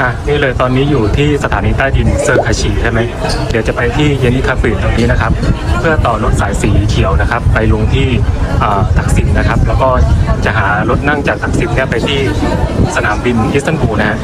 อะนี่เลยตอนนี้อยู่ที่สถานีใต้ดินเซอร์คาชีใช่ไหมเดี๋ยวจะไปที่เยนิคาฟิตรงนี้นะครับ เพื่อต่อรถสายสีเขียวนะครับ ไปลงที่อ่าตักสินนะครับ แล้วก็จะหารถนั่งจากตักสินเนี่ยไปที่สนามบินอิสตันบูลนะฮะ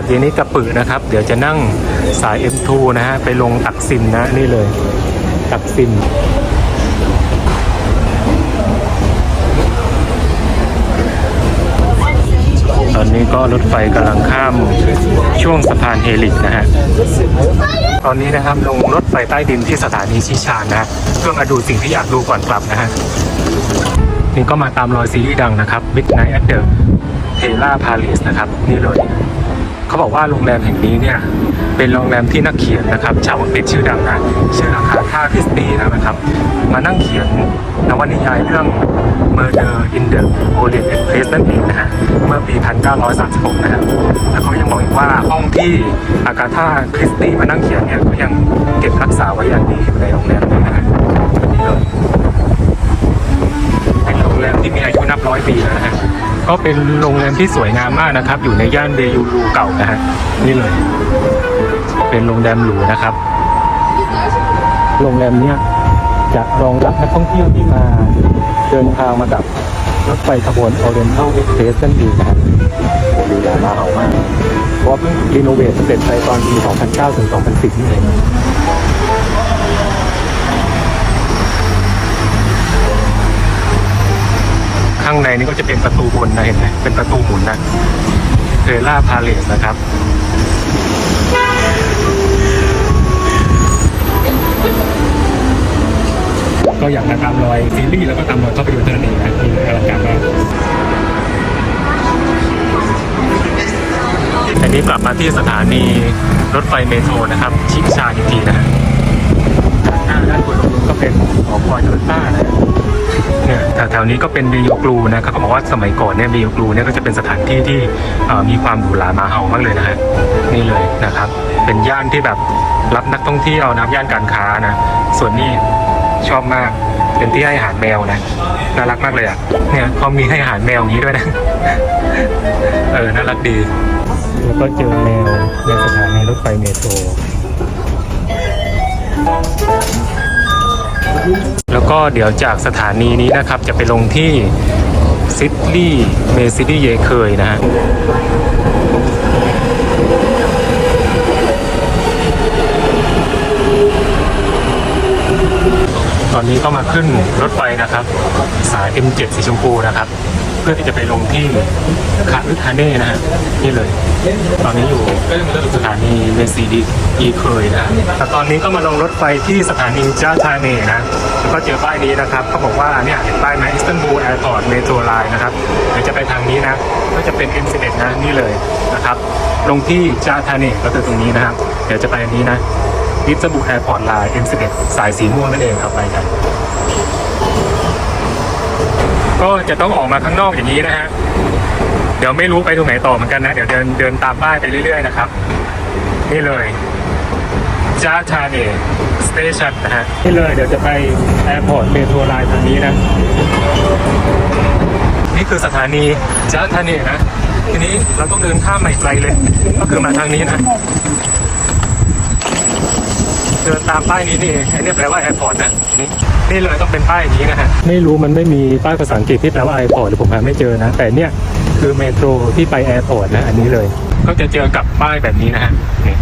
จากเยนิกระปือนะครับ เดี๋ยวจะนั่งสาย M2 นะฮะ ไปลงตักสินนะ นี่เลย ตักสินตอนนี้ก็รถไฟกำลังข้ามช่วงสะพานเฮลิกนะฮะ ตอนนี้นะครับลงรถไฟใต้ดินที่สถานีชิชานนะฮะเพื่อมาดูสิ่งที่อยากดูก่อนกลับนะฮะ นี่ก็มาตามรอยซีรีส์ดังนะครับ Midnight at the Tela Palace นะครับ นี่เลย เขาบอกว่าโรงแรมแห่งนี้เนี่ยเป็นโรงแรมที่นักเขียนนะครับชาวอังกฤษชื่อดังนะชื่ออาคาธาคริสตีนะครับ มานั่งเขียนนวนิยายเรื่อง Murder in the Orient Express นั่นเองนะฮะเมื่อปี 1936 นะครับแล้วเขายังบอกอีกว่าห้องที่อากาธาคริสตีมานั่งเขียนเนี่ยก็ยังเก็บรักษาไว้อย่างดีอยู่ในโรงแรมนี้นะฮะนี่เลยเป็นโรงแรมที่มีอายุนับร้อยปีแล้วนะฮะ ก็เป็นโรงแรมที่สวยงามมากนะครับ อยู่ในย่านเดยูรูเก่านะฮะนี่เลย เป็นโรงแรมหรูนะครับ โรงแรมเนี้ยจะรองรับนักท่องเที่ยวที่มาเดินทางมากับรถไฟขบวน Oriental Express นั่นเองนะครับดูแลมาเอามาก เพราะเพิ่งรีโนเวทเสร็จไปตอนปี 2009 ถึง 2010นี่เอง ข้างในนี่ก็จะเป็นประตูบนนะเห็นไหมเป็นประตูหมุนนะเทล่าพาเลสนะครับก็อยากจะตามรอยซีรีส์แล้วก็ตามรอยเข้าไปดูเท่านั้นเองนะนี่อลังการมากอันนี้กลับมาที่สถานีรถไฟเมโทรนะครับ ชิชาอีกทีนะฮะด้านหน้าด้านบนตรงนู้นก็เป็นหอคอยโตโยต้านะ เนี่ยแถวๆนี้ก็เป็นเบโยกรูนะครับเขาบอกว่าสมัยก่อนเนี่ยเบโยกรูเนี่ยก็จะเป็นสถานที่ที่มีความหรูหรามาเฮามากเลยนะฮะนี่เลยนะครับ เป็นย่านที่แบบรับนักท่องเที่ยวนะย่านการค้านะส่วนนี้ชอบมากเป็นที่ให้อาหารแมวนะน่ารักมากเลยอะเนี่ยเขามีให้อาหารแมวอย่างนี้ด้วยนะเออน่ารักดี แล้วก็เจอแมวในสถานีรถไฟเมโทร แล้วก็เดี๋ยวจากสถานีนี้นะครับ จะไปลงที่ซิดลีเมซิตี้เยเคยนะฮะตอนนี้ก็มาขึ้นรถไฟนะครับ สาย M7 สีชมพูนะครับ เพื่อที่จะไปลงที่คาอึคาเน่นะฮะนี่เลย ตอนนี้อยู่สถานีเมซีดีอีเคยนะแต่ตอนนี้ก็มาลงรถไฟที่สถานีจ้าชาเน่นะแล้วก็เจอป้ายนี้นะครับเขาบอกว่าเนี่ยเห็นป้ายไหมอิสตันบูลแอร์พอร์ตเมโทรไลน์นะครับเดี๋ยวจะไปทางนี้นะก็จะเป็น M11 นะนี่เลยนะครับลงที่จ้าชาเน่ก็คือตรงนี้นะครับ เดี๋ยวจะไปอันนี้นะอิสตันบูลแอร์พอร์ตไลน์ M11 สายสีม่วงนั่นเองครับไปกัน ก็จะต้องออกมาข้างนอกอย่างนี้นะฮะเดี๋ยวไม่รู้ไปตรงไหนต่อเหมือนกันนะเดี๋ยวเดินเดินตามป้ายไปเรื่อย ๆ นะครับ นี่เลยจ้าชาเนสเตชันนะฮะนี่เลยเดี๋ยวจะไปแอร์พอร์ตเมโทรไลน์ทางนี้นะนี่คือสถานีจ้าชาเนนะทีนี้เราต้องเดินข้ามมาอีกไกลเลย ก็คือมาทางนี้นะเดินตามป้ายนี้นี่เองอ้นี่แปลว่าแอร์พอร์ตนะ นี่นี่เลยต้องเป็นป้ายอย่างนี้นะฮะไม่รู้มันไม่มีป้ายภาษาอังกฤษที่แปลว่าแอร์พอร์ตหรือผมหาไม่เจอนะ แต่เนี่ยคือเมโทรที่ไปแอร์พอร์ตนะอันนี้เลย ก็จะเจอกับป้ายแบบนี้นะฮะนี่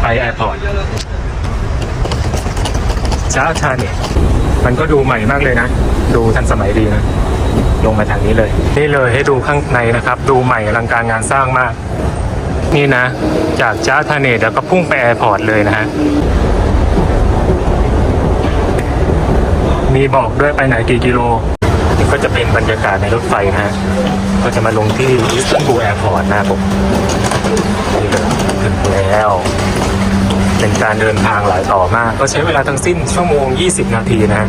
ไปแอร์พอร์ตช้าชาเนี่ยมันก็ดูใหม่มากเลยนะ ดูทันสมัยดีนะ ลงมาทางนี้เลย นี่เลยให้ดูข้างในนะครับ ดูใหม่อลังการงานสร้างมาก นี่นะ จากจ้าทาเนตแล้วก็พุ่งไปแอร์พอร์ตเลยนะฮะ มีบอกด้วยไปไหนกี่กิโลนี่ก็จะเป็นบรรยากาศในรถไฟนะฮะก็จะมาลงที่อิสตันบูลแอร์พอร์ตนะครับผมนี่เลยถึงแล้ว เป็นการเดินทางหลายต่อมาก ก็ใช้เวลาทั้งสิ้นชั่วโมง 20 นาทีนะฮะ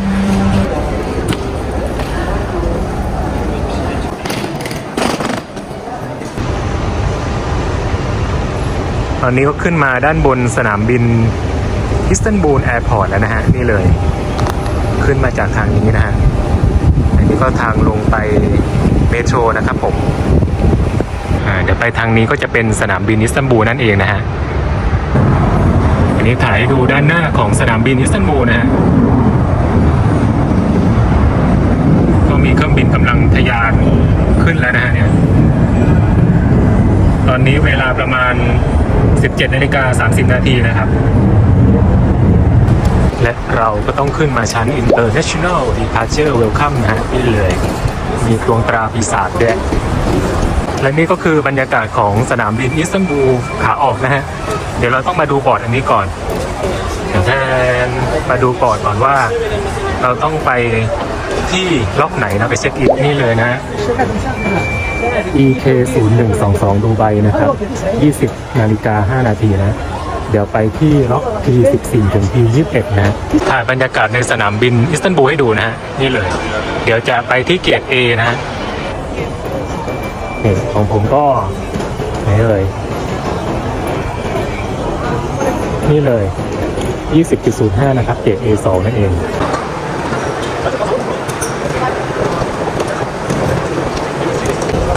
ตอนนี้ก็ขึ้นมาด้านบนสนามบินอิสตันบูลแอร์พอร์ตแล้วนะฮะ นี่เลย ขึ้นมาจากทางนี้นะฮะอันนี้ก็ทางลงไปเมโทรนะครับผมเดี๋ยวไปทางนี้ก็จะเป็นสนามบินอิสตันบูลนั่นเองนะฮะอันนี้ถ่ายให้ดูด้านหน้าของสนามบินอิสตันบูลนะฮะก็มีเครื่องบินกำลังทะยานขึ้นแล้วนะฮะเนี่ยตอนนี้เวลาประมาณ 17นาฬิกา30 นาทีนะครับ และเราก็ต้องขึ้นมาชั้น International Departure Welcome นะฮะนี่เลย มีดวงตราปีศาจด้วยและนี่ก็คือบรรยากาศของสนามบินอิสตันบูลขาออกนะฮะ เดี๋ยวเราต้องมาดูบอร์ดอันนี้ก่อนแทนมาดูบอร์ดก่อนว่า เราต้องไปที่ล็อกไหนนะไปเช็คอินนี่เลยนะ EK 0 1 2 2ดูไบนะครับ 20นาฬิกา5นาทีนะ เดี๋ยวไปที่ล็อก P14 ถึง P21 นะถ่ายบรรยากาศในสนามบินอิสตันบูลให้ดูนะฮะ นี่เลย เดี๋ยวจะไปที่เกียร A นะฮะนี่ของผมก็ไหนเลย นี่เลย 20.05 นะครับ เกียร A2 นั่นเอง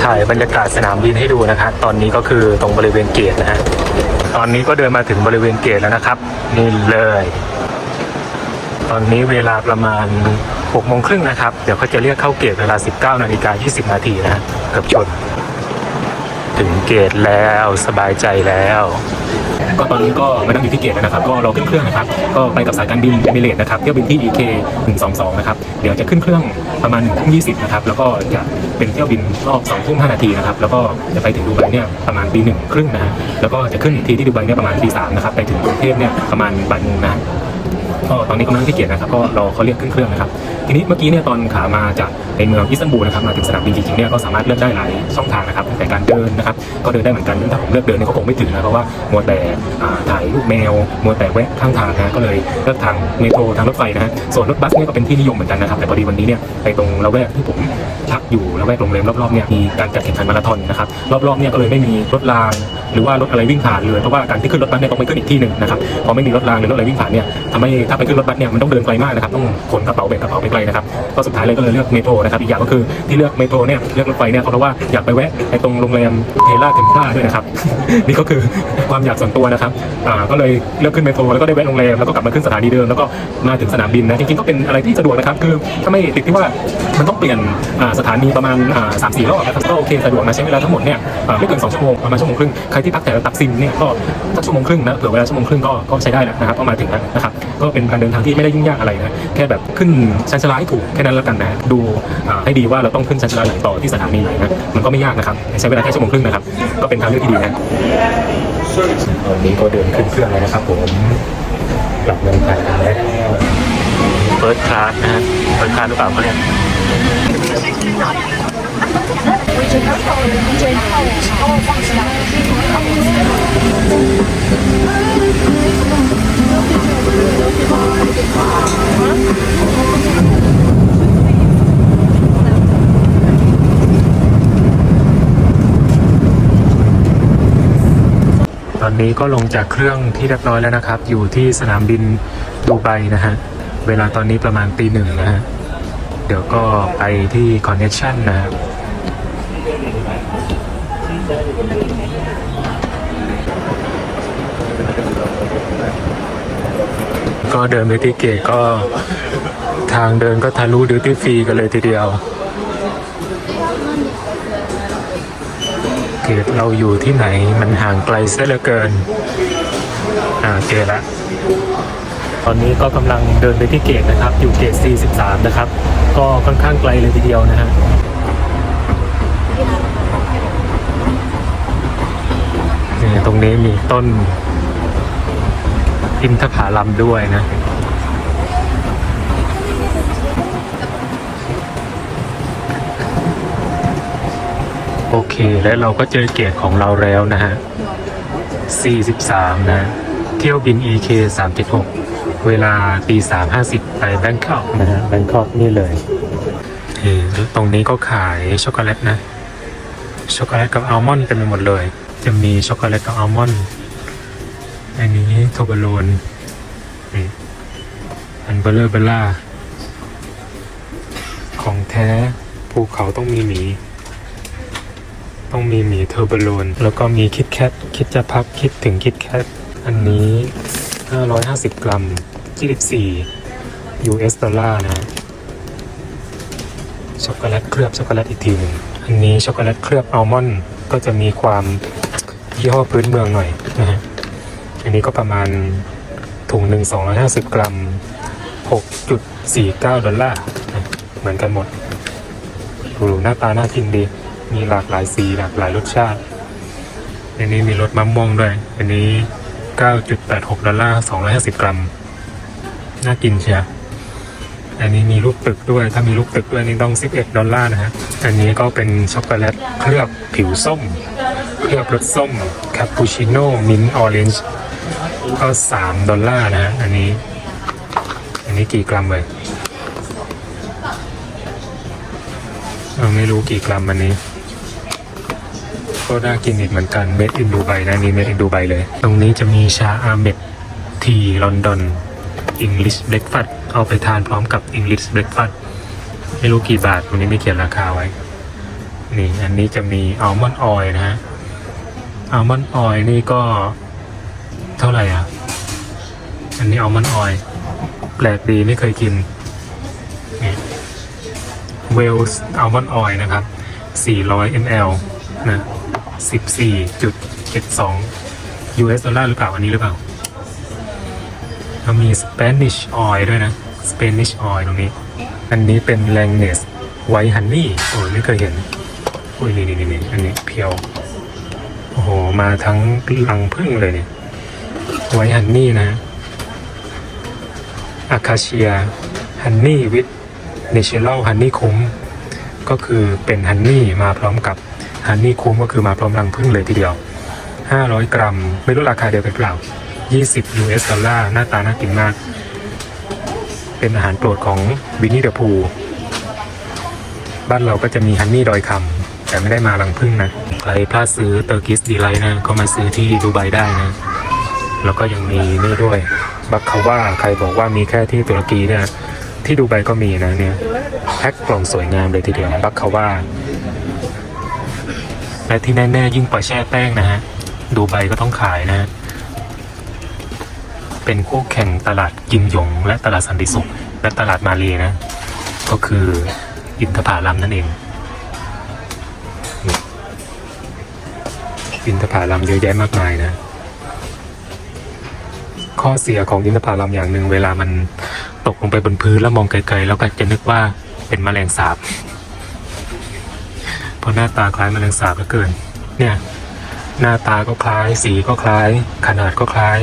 ถ่ายบรรยากาศสนามบินให้ดูนะครับ ตอนนี้ก็คือตรงบริเวณเกตนะฮะ ตอนนี้ก็เดินมาถึงบริเวณเกตแล้วนะครับ นี่เลย ตอนนี้เวลาประมาณ6โมงครึ่งนะครับ เดี๋ยวเขาจะเรียกเข้าเกตเวลา 19นาฬิกา20 นาทีนะฮะเกือบชน ถึงเกตแล้วสบายใจแล้ว ก็ตอนนี้ก็มานั่งอยู่ที่เกตนะครับ ก็รอขึ้นเครื่องนะครับ ก็ไปกับสายการบินเอมิเรตนะครับ เที่ยวบินที่ EK 122 นะครับ เดี๋ยวจะขึ้นเครื่องประมาณ1ทุ่ม20 นะครับ แล้วก็จะเป็นเที่ยวบินรอบ2ทุ่ม5นาทีนะครับ แล้วก็จะไปถึงดูไบเนี่ยประมาณตีหนึ่งครึ่งนะฮะ แล้วก็จะขึ้นอีกทีที่ดูไบเนี่ยประมาณตีสามนะครับ ไปถึงกรุงเทพเนี่ยประมาณบ่ายโมงนะก็ตอนนี้กำลังที่เกียรตินะครับ ก็รอเขาเรียกขึ้นเครื่องนะครับ ทีนี้เมื่อกี้เนี่ยตอนขามาจากในเมืองอิสตันบูลนะครับมาถึงสนามบินจริงๆเนี่ยก็สามารถเลือกได้หลายช่องทางนะครับแต่การเดินนะครับก็เดินได้เหมือนกันถ้าผมเลือกเดินเนี่ยก็คงไม่ถึงนะเพราะว่ามัวแต่อ่าถ่ายรูปแมวมัวแต่แวะข้างทางนะก็เลยเลือกทางเมโทรทางรถไฟนะฮะส่วนรถบัสเนี่ยก็เป็นที่นิยมเหมือนกันนะครับแต่พอดีวันนี้เนี่ยไปตรงละแวกที่ผมพักอยู่ละแวกโรงแรมรอบๆเนี่ยมีการจัดแข่งขันมาราธอนนะครับรอบๆเนี่ยก็เลยไม่มีรถรางหรือว่ารถอะไรวิ่งผ่านเลยเพราะว่าการที่ขึ้นรถบัสเนี่ยต้องไปขึ้นอีกที่หนึ่งนะครับพอไม่มีรถรางหรือรถอะไรวิ่งผ่านเนี่ยทำให้ถ้าไปขึ้นรถบัสเนี่ยมันต้องเดินไกลมากนะครับต้องขนกระเป๋าแบกกระเป๋าไปไกลนะครับก็สุดท้ายเลยก็เลยเลือกเมโทรนะครับอีกอย่างก็คือที่เลือกเมโทรเนี่ยเลือกรถไฟเนี่ยเพราะว่าอยากไปแวะไอ้ตรงโรงแรมเทล่าเทมพลาด้วยนะครับ นี่ก็คือความอยากส่วนตัวนะครับอ่าก็เลยเลือกขึ้นเมโทรแล้วก็ได้แวะโรงแรมแล้วก็กลับมาขึ้นสถานีเดิมแล้วก็มาถึงสนามบินนะจริงๆก็เป็นอะไรที่สะดวกนะครับคือถ้าไม่ติดที่ว่ามันต้องเปลี่ยนอ่าสถานีประมาณอ่าสามสี่รอบนะครับก็โอเคสะดวกนะใช้เวลาทั้งหมดเนี่ยไม่เกินสองชั่วโมงประมาณชั่วโมงครึ่งใครที่พักแต่ละตักซิมเนี่ยก็สักชั่วโมงครึ่งนะเผื่อเวลาชั่วโมงครึ่งก็ก็ใช้ได้แล้วนะครับก็มาถึงแล้วนะครับก็เป็นการเดินทางที่ไม่ได้ยุ่งยากอะไรนะแค่แบบขึ้นชั้นชลาให้ถูกแค่นั้นแล้วกันนะดูให้ดีว่าเราต้องขึ้นชั้นชาลาไหนต่อที่สถานีไหนนะมันก็ไม่ยากนะครับ ใช้เวลาแค่ชั่วโมงครึ่งนะครับ ก็เป็นทางเลือกที่ดีนะตอนนี้ก็เดินขึ้นเครื่องแล้วนะครับผมกลับเมืองไทยกันแล้วเฟิร์สคลาสนะฮะเฟิร์สคลาสหรือเปล่าเขาเรียก ตอนนี้ก็ลงจากเครื่องที่เรียบร้อยแล้วนะครับ อยู่ที่สนามบินดูไบนะฮะ เวลาตอนนี้ประมาณตีหนึ่งนะฮะ เดี๋ยวก็ไปที่คอนเน c t ชันนะครับก็เดินไปที่เกตก็ทางเดินก็ทะลุดิวตี้ฟรีกันเลยทีเดียว เก ตเราอยู่ที่ไหนมันห่างไกลเสียเหลือเกิน อ่าเจอละ ตอนนี้ก็กำลังเดินไปที่เกตนะครับ อยู่เกต C13 นะครับ ก็ค่อนข้างไกลเลยทีเดียวนะฮะนี่ตรงนี้มีต้นอินทผลัมด้วยนะ โอเค และเราก็เจอเกตของเราแล้วนะฮะ 43 นะ เที่ยวบิน EK 376 เวลาตี350 ไปแบงคอกนะฮะแบงคอกนี่เลยเออตรงนี้ก็ขายช็อกโกแลตนะ ช็อกโกแลตกับอัลมอนด์เต็มไปหมดเลย จะมีช็อกโกแลตกับอัลมอนด์อันนี้โทบโลนอันเบลเลอร์เบลล่า ของแท้ภูเขาต้องมีหมี ต้องมีหมีเทอร์บโลนแล้วก็มีคิดแคทคิดจะพักคิดถึงคิดแคทอันนี้ 550 กรัม 24 US ดอลลาร์นะช็อกโกแลตเคลือบช็อกโกแลตอีกทีนึงอันนี้ช็อกโกแลตเคลือบอัลมอนด์ก็จะมีความยี่ห้อพื้นเมืองหน่อยนะฮะอันนี้ก็ประมาณถุงหนึ่ง250 กรัม 6.49 ดอลลาร์ เหมือนกันหมดดูหน้าตาน่ากินดี มีหลากหลายสีหลากหลายรสชาติ อันนี้มีรสมะม่วงด้วย อันนี้ 9.86 ดอลลาร์ 250 กรัม น่ากินเชียวอันนี้มีลูกตึกด้วย ถ้ามีลูกตึกด้วยนี่ต้อง 11 ดอลลาร์นะฮะ อันนี้ก็เป็นช็อกโกแลตเคลือบผิวส้ม เคลือบรสส้ม คาปูชิโน่มิ้นออเรนจ์ก็ 3 ดอลลาร์นะฮะ อันนี้ อันนี้กี่กรัมเลยเออไม่รู้กี่กรัมอันนี้ ก็น่ากินอีกเหมือนกันเม็ดอินดูไบนะนี่เม็ดอินดูไบเลย ตรงนี้จะมีชาอาเมดทีลอนดอนอังกฤษเบรกฟาสเอาไปทานพร้อมกับอังกฤษเบรกฟาสไม่รู้กี่บาทวันนี้ไม่เขียนราคาไว้ นี่อันนี้จะมีอัลมอนด์ออยนะฮะอัลมอนด์ออยนี่ก็เท่าไหร่อะ อันนี้อัลมอนด์ออยแปลกดีไม่เคยกินเวลส์อัลมอนด์ออยนะครับ 400 ml นะ 14.72 US ดอลลาร์หรือเปล่า อันนี้หรือเปล่าแล้วมี Spanish oil ด้วยนะ Spanish oil ตรงนี้ อันนี้เป็น Langness White Honey โอ้ยไม่เคยเห็นอุ้ยนี่นี่นี่อันนี้เพียว โอ้โห มาทั้งลังพึ่งเลยเนี่ยไว้ฮันนี่นะอาคาเชียฮันนี่วิ h เนเชอรัลฮันนี่คุ้มก็คือเป็นฮันนี่มาพร้อมกับ ฮันนี่คุ้มก็คือมาพร้อมรังพึ่งเลยทีเดียว 500 กรัม ไม่รู้ราคาเดียวกันเปล่า 20 US ดอลลาร์หน้าตาน่ากินมาก เป็นอาหารโปรดของวินนี่เดอะพูบ้านเราก็จะมีฮันนี่ดอยคำแต่ไม่ได้มารังพึ่งนะใครพลาดซื้อเตอร์กิสดีไลท์นะ ก็มาซื้อที่ดูไบได้นะ แล้วก็ยังมีนี่ด้วย บักคาว่าใครบอกว่ามีแค่ที่ตุรกีเนี่ยที่ดูไบก็มีนะเนี่ยแพ็คกล่องสวยงามเลยทีเดียวบักคาว่า และที่แน่ๆยิ่งกว่าแช่แป้งนะฮะ ดูไบก็ต้องขายนะ เป็นคู่แข่งตลาดกิมหยง และตลาดสันติสุข และตลาดมาเลนะ ก็คืออินทผลัมนั่นเอง อินทผลัมเยอะแยะมากมายนะ ข้อเสียของอินทผลัมอย่างหนึ่งเวลามันตกลงไปบนพื้นแล้วมองไกลๆ แล้วก็จะนึกว่าเป็นแมลงสาบ เพราะหน้าตาคล้ายแมลงสาบเหลือเกิน เนี่ย หน้าตาก็คล้าย สีก็คล้าย ขนาดก็คล้าย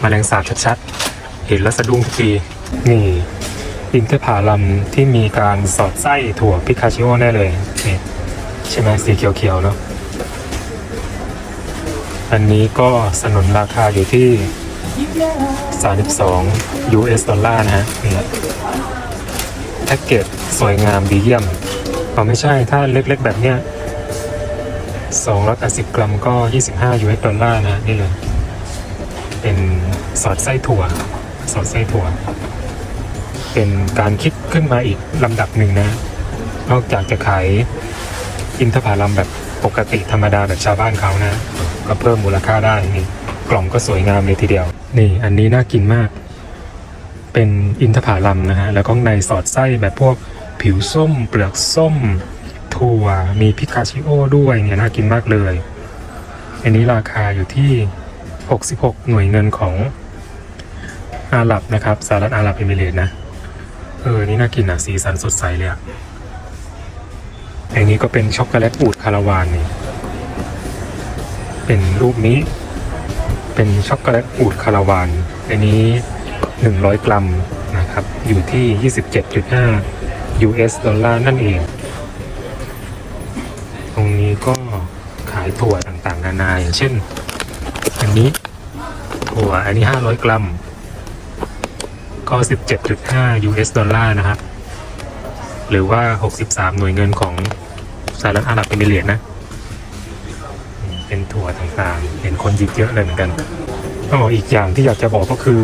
แมลงสาบชัดๆ เห็นแล้วสะดุ้งทุกทีนี่อินทผลัมที่มีการสอดไส้ถั่วพิคาชิโอแน่เลยนี่ใช่ไหมสีเขียวๆเนาะอันนี้ก็สนุนราคาอยู่ที่ 32 US ดอลลาร์นะฮะนี่แพ็กเกจสวยงามดีเยี่ยม เอาไม่ใช่ถ้าเล็กๆแบบเนี้ย280 กรัมก็ 25 US ดอลลาร์นะนี่เลย เป็นสอดไส้ถั่ว สอดไส้ถั่ว เป็นการคิดขึ้นมาอีกลำดับหนึ่งนะ นอกจากจะขายอินทผลัมแบบปกติธรรมดาแบบชาวบ้านเขานะ ก็เพิ่มมูลค่าได้นี่กล่องก็สวยงามเลยทีเดียว นี่อันนี้น่ากินมาก เป็นอินทผลัมนะฮะ แล้วก็ในสอดไส้แบบพวก ผิวส้ม เปลือกส้ม ถั่ว มีพิคาชิโอด้วยเนี่ยน่ากินมากเลย อันนี้ราคาอยู่ที่ 66 หน่วยเงินของอาหรับนะครับสหรัฐอาหรับเอมิเรตนะ เออ นี่น่ากินอะ สีสันสดใสเลยอะอันนี้ก็เป็นช็อกโกแลตอูดคาราวานนี่ เป็นรูปนี้ เป็นช็อกโกแลตอูดคาราวาน อันนี้ 100 กรัมนะครับ อยู่ที่ 27.5 US ดอลลาร์นั่นเอง ตรงนี้ก็ขายถั่วต่างๆ นานาอย่างเช่น อันนี้ถั่วอันนี้ 500 กรัม ก็ 17.5 US ดอลลาร์นะครับ หรือว่า 63 หน่วยเงินของสหรัฐอาหรับเอมิเรตนะ เป็นถั่วต่างๆ เห็นคนหยิบเยอะเลยเหมือนกันอ๋ออีกอย่างที่อยากจะบอกก็คือ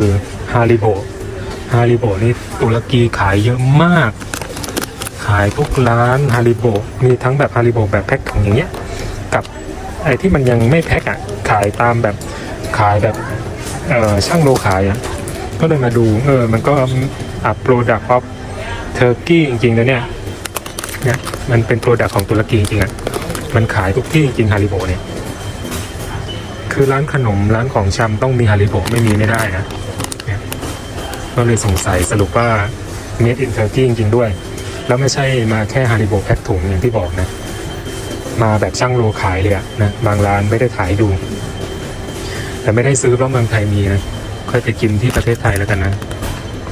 ฮาริโบฮาริโบนี่ตุรกีขายเยอะมาก ขายทุกร้านฮาริโบมีทั้งแบบฮาริโบแบบแพ็คถุงอย่างเงี้ยกับไอ้ที่มันยังไม่แพ็คอะขายตามแบบขายแบบเออช่างโลขายอะก็เลยมาดูเออมันก็อัพโปรดักต์ออฟเทอร์กี้จริงๆนะเนี่ยเนี่ยมันเป็นโปรดักต์ของตุรกีจริงๆอะมันขายทุกที่จริงฮาริโบเนี่ยคือร้านขนมร้านของชำต้องมีฮาริโบไม่มีไม่ได้นะเนี่ยก็เลยสงสัยสรุปว่า made in Turkey จริงๆด้วย แล้วไม่ใช่มาแค่ฮาริโบแพ็คถุงอย่างที่บอกนะ มาแบบช่างโลขายเลยอะนะบางร้านไม่ได้ขายดู แต่ไม่ได้ซื้อเพราะเมืองไทยมีนะค่อยไปกินที่ประเทศไทยแล้วกันนะ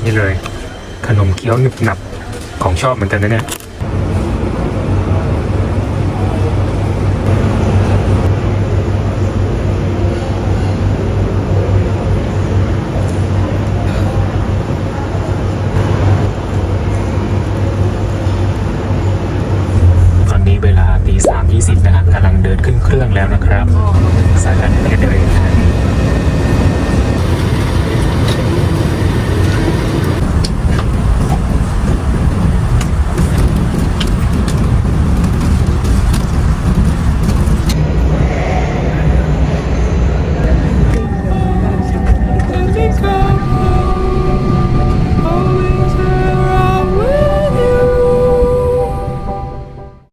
นี่เลย ขนมเคี้ยวหนึบหนับของชอบเหมือนกันนะเนี่ย ตอนนี้เวลาตีสามยี่สิบนะครับกำลัง เดินขึ้นเครื่องแล้วนะครับ